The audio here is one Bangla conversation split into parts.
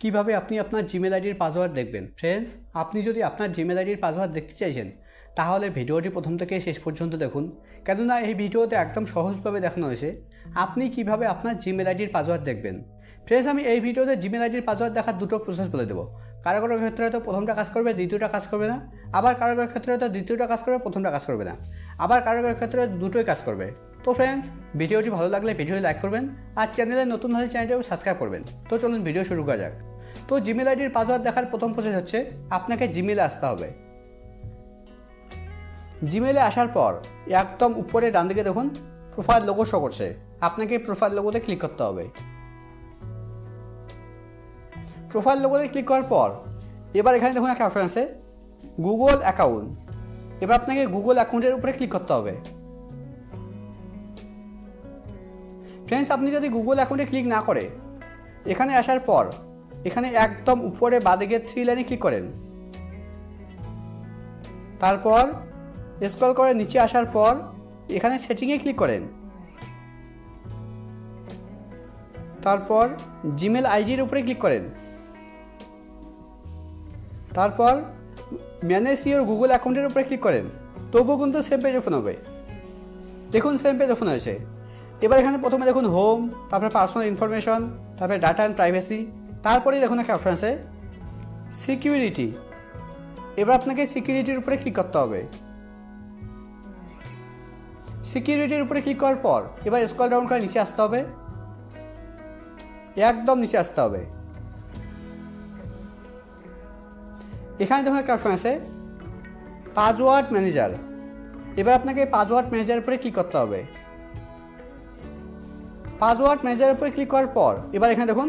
কীভাবে আপনি আপনার জিমেল আইডির পাসওয়ার্ড দেখবেন? ফ্রেন্ডস আপনি যদি আপনার জিমেল আইডির পাসওয়ার্ড দেখতে চাইছেন, তাহলে ভিডিওটি প্রথম থেকে শেষ পর্যন্ত দেখুন। কেননা এই ভিডিওতে একদম সহজভাবে দেখানো হয়েছে আপনি কীভাবে আপনার জিমেল আইডির পাসওয়ার্ড দেখবেন। ফ্রেন্ডস আমি এই ভিডিওতে জিমেল আইডির পাসওয়ার্ড দেখার দুটো প্রসেস বলে দেবো। কারও কারও ক্ষেত্রে হয়তো প্রথমটা কাজ করবে, দ্বিতীয়টা কাজ করবে না। আবার কারও কারও ক্ষেত্রে হয়তো দ্বিতীয়টা কাজ করবে, প্রথমটা কাজ করবে না। আবার কারও কারও ক্ষেত্রে দুটোই কাজ করবে। তো ফ্রেন্ডস ভিডিওটি ভালো লাগলে ভিডিওটি লাইক করবেন আর চ্যানেলে নতুন হলে চ্যানেলটাও সাবস্ক্রাইব করবেন। তো চলুন ভিডিও শুরু করা যাক। তো জিমেল আইডির পাসওয়ার্ড দেখার প্রথম প্রসেস হচ্ছে আপনাকে জিমেলে আসতে হবে। জিমেলে আসার পর একদম উপরে ডান দিকে দেখুন প্রোফাইল লোগো শো করছে। আপনাকে প্রোফাইল লোগোতে ক্লিক করতে হবে। প্রোফাইল লোগোতে ক্লিক করার পর এবার এখানে দেখুন একটা অপশন আছে গুগল অ্যাকাউন্ট এবার আপনাকে গুগল অ্যাকাউন্টের উপরে ক্লিক করতে হবে। ফ্রেন্ডস আপনি যদি গুগল অ্যাকাউন্টে ক্লিক না করে, এখানে আসার পর এখানে একদম উপরে বাদিকে থ্রি লাইনে ক্লিক করেন। তারপর স্ক্রল করে নিচে আসার পর এখানে সেটিংয়ে ক্লিক করেন। তারপর জিমেল আইডির উপরে ক্লিক করেন। তারপর ম্যানেজ ইউর গুগল অ্যাকাউন্টের উপরে ক্লিক করেন। তবুও কিন্তু সেম পেজ ওপেন হবে। দেখুন সেম পেজ ওপেন হয়েছে। এবার এখানে প্রথমে দেখুন হোম তারপরে পার্সোনাল ইনফরমেশন তারপরে ডাটা অ্যান্ড প্রাইভেসি তারপরেই দেখুন একটা অপশান আছে সিকিউরিটি এবার আপনাকে সিকিউরিটির উপরে ক্লিক করতে হবে। সিকিউরিটির উপরে ক্লিক করার পর এবার স্কল ডাউন করে নিচে আসতে হবে। একদম নিচে আসতে হবে। এখানে দেখুন একটা অপশন আছে পাসওয়ার্ড ম্যানেজার এবার আপনাকে পাসওয়ার্ড ম্যানেজারের উপরে ক্লিক করতে হবে। পাসওয়ার্ড ম্যানেজারের উপরে ক্লিক করার পর এবার এখানে দেখুন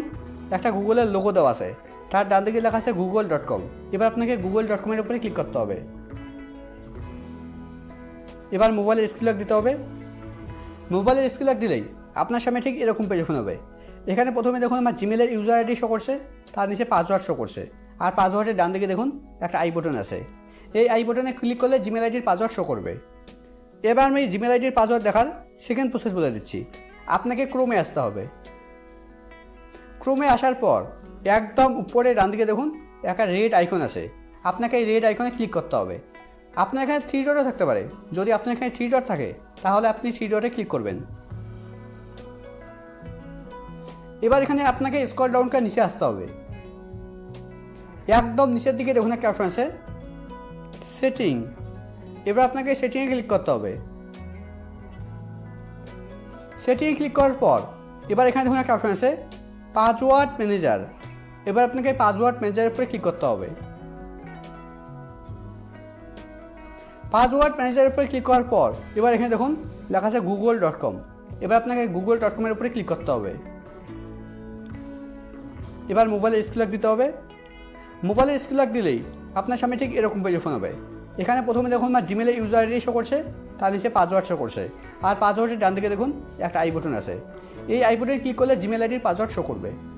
একটা গুগলের লোগো দেওয়া আছে। তার ডান দিকে লেখা আছে গুগল ডট কম এবার আপনাকে গুগল ডট কমের উপরে ক্লিক করতে হবে। এবার মোবাইলের স্ক্রিন দিতে হবে। মোবাইলের স্ক্রিন দিলেই আপনার সামনে ঠিক এরকম পেজ ওপেন হবে। এখানে প্রথমে দেখুন আমার জিমেলের ইউজার আইডি শো করছে, তার নিচে পাসওয়ার্ড শো করছে। আর পাসওয়ার্ডের ডান দিকে দেখুন একটা আই বটন আছে। এই আই বটনে ক্লিক করলে জিমেল আইডির পাসওয়ার্ড শো করবে। এবার আমি জিমেল আইডির পাসওয়ার্ড দেখার সেকেন্ড প্রসেস বলে দিচ্ছি। আপনাকে ক্রোমে আসতে হবে। ক্রোমে আসার পর একদম উপরে ডান দিকে দেখুন, একটা রেড আইকন আছে। আপনাকে এই রেড আইকনে ক্লিক করতে হবে। আপনার এখানে থ্রি ডটও থাকতে পারে। যদি আপনার এখানে থ্রি ডট থাকে, তাহলে আপনি থ্রি ডটে ক্লিক করবেন। এবার এখানে আপনাকে স্কল ডাউন করে নিচে আসতে হবে। একদম নিচের দিকে দেখুন একটা অপশন আছে সেটিং এবার আপনাকে সেটিংয়ে ক্লিক করতে হবে। সেটিংয়ে ক্লিক করার পর, এবার এখানে দেখুন একটা অপশন আছে পাসওয়ার্ড ম্যানেজার। এবার আপনাকে পাসওয়ার্ড ম্যানেজারের উপরে ক্লিক করতে হবে। পাসওয়ার্ড ম্যানেজারের উপরে ক্লিক করার পর, এবার এখানে দেখুন, লেখা আছে গুগল ডট কম এবার আপনাকে গুগল ডট কমের উপরে ক্লিক করতে হবে। এবার মোবাইলে স্ক্রিন দিতে হবে। মোবাইলে স্ক্রিন দিলেই আপনার সামনে ঠিক এরকম পেজ ওপেন হবে। এখানে প্রথমে দেখুন আমার জিমেলের ইউজার আইডি শো করছে তার নিচে পাসওয়ার্ড শো করছে। আর পাসওয়ার্ডের ডান দিকে দেখুন, একটা আই বটন আছে। এই আইবটনে ক্লিক করলে জিমেল আইডির পাসওয়ার্ড শো করবে।